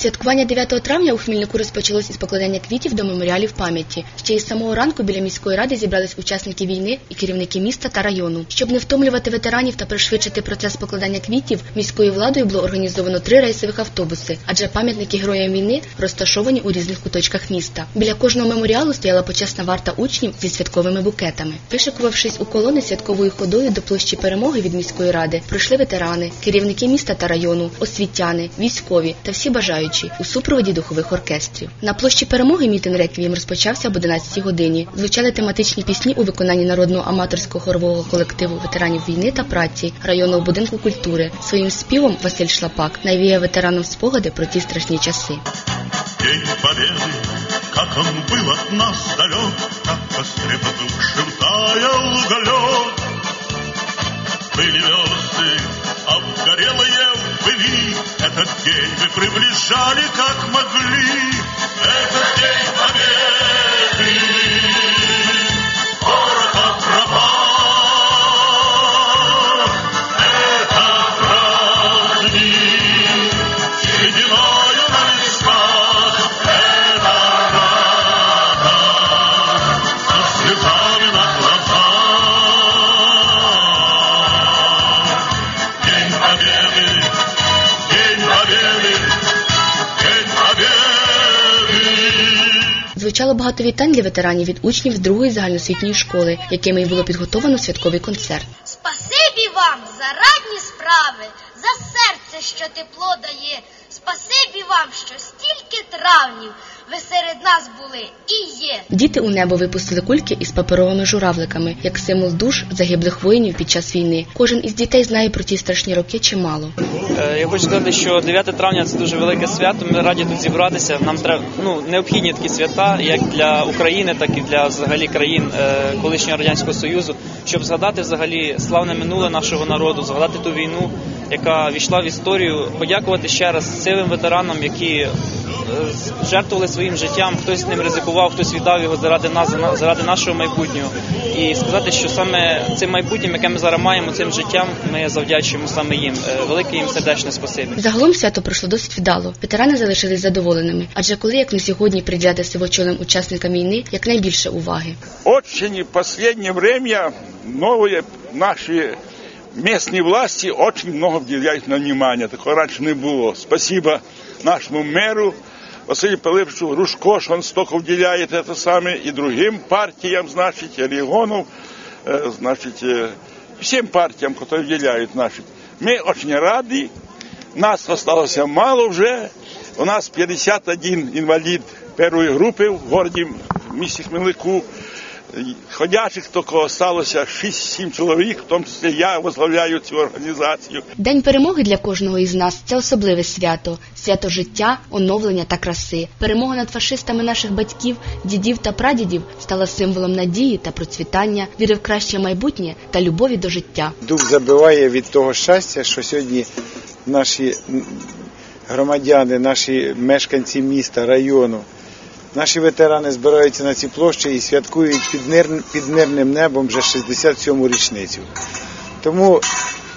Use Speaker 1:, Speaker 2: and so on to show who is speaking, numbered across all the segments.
Speaker 1: Святкування 9 травня у Хмільнику розпочалось із покладання квітів до меморіалів пам'яті. Ще із самого ранку біля міської ради зібрались учасники війни і керівники міста та району. Щоб не втомлювати ветеранів та пришвидшити процес покладання квітів, міською владою було організовано три рейсових автобуси, адже пам'ятники героям війни розташовані у різних куточках міста. Біля кожного меморіалу стояла почесна варта учнів зі святковими букетами. Вишикувавшись у колони святковою ходою до площі перемоги від міської ради, прийшли ветерани, керівники міста та району, освітяни, військові та всі бажаючі у супроводі духових оркестрів. На площі перемоги мітинг реквієм розпочався об 11 годині. Звучали тематичні пісні у виконанні народного аматорського хорового колективу ветеранів війни та праці районного будинку культури. Своїм співом Василь Шлапак навіє ветеранам спогади про ті страшні часи.
Speaker 2: День Победы, как он был от нас далек, как костре потухшим таял приближали, как могли. Этот
Speaker 1: Звучало багато вітань для ветеранів від учнів другої загальноосвітньої школи, якими й було підготовлено святковий концерт.
Speaker 3: Спасибі вам за радні справи, за серце, що тепло дає. Спасибі вам, що стільки травнів ви серед нас були і є.
Speaker 1: Діти у небо випустили кульки із паперовими журавликами, як символ душ загиблих воїнів під час війни. Кожен із дітей знає про ті страшні роки чимало.
Speaker 4: Е, Я хочу сказати, що 9 травня це дуже велике свято. Ми раді тут зібратися. Нам треба ну необхідні такі свята, як для України, так і для взагалі країн е, колишнього радянського союзу, щоб згадати взагалі славне минуле нашого народу, згадати ту війну, яка війшла в історію. Подякувати ще раз силим ветеранам, які жертвували своїм життям. Хтось ним ризикував, хтось віддав його заради нас, за- заради нашого майбутнього. І сказати, що саме цим майбутнім, яке ми зараз маємо, цим життям, ми завдячуємо саме їм. Е, Велике їм сердечне спасибі.
Speaker 1: Загалом свято пройшло досить вдало. Ветерани залишились задоволеними, адже коли як не сьогодні приділяти сивочолим учасникам війни якнайбільше уваги.
Speaker 5: Очень в последнее время новые наши местные власти очень много уделяют на внимание. Такого раньше не было. Спасибо нашему мэру Василию Пилиповичу Рушко, что он столько уделяет это самое, и другим партиям, значит, и регионов, э, значит, э, всем партиям, которые уделяют, значит. Мы очень рады. Нас осталось мало уже. У нас 51 инвалид первой группы в городе в місті Хмельнику. Ходячих тільки залишилося 6-7 чоловік, в тому числі я возглавляю цю організацію.
Speaker 1: День перемоги для кожного із нас це особливе свято, свято життя, оновлення та краси. Перемога над фашистами наших батьків, дідів та прадідів стала символом надії та процвітання, віри в краще майбутнє та любові до життя.
Speaker 6: дух забиває від того щастя, що сьогодні наші громадяни, наші мешканці міста, району, наші ветерани збираються на ці площі і святкують під, мир, під мирним небом вже 67-му річницю. Тому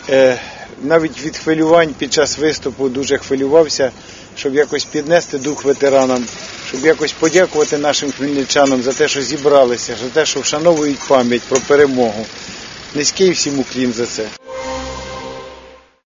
Speaker 6: е, навіть від хвилювань під час виступу дуже хвилювався, щоб якось піднести дух ветеранам, щоб якось подякувати нашим хмельничанам за те, що зібралися, за те, що вшановують пам'ять про перемогу. Низький всім уклін за це.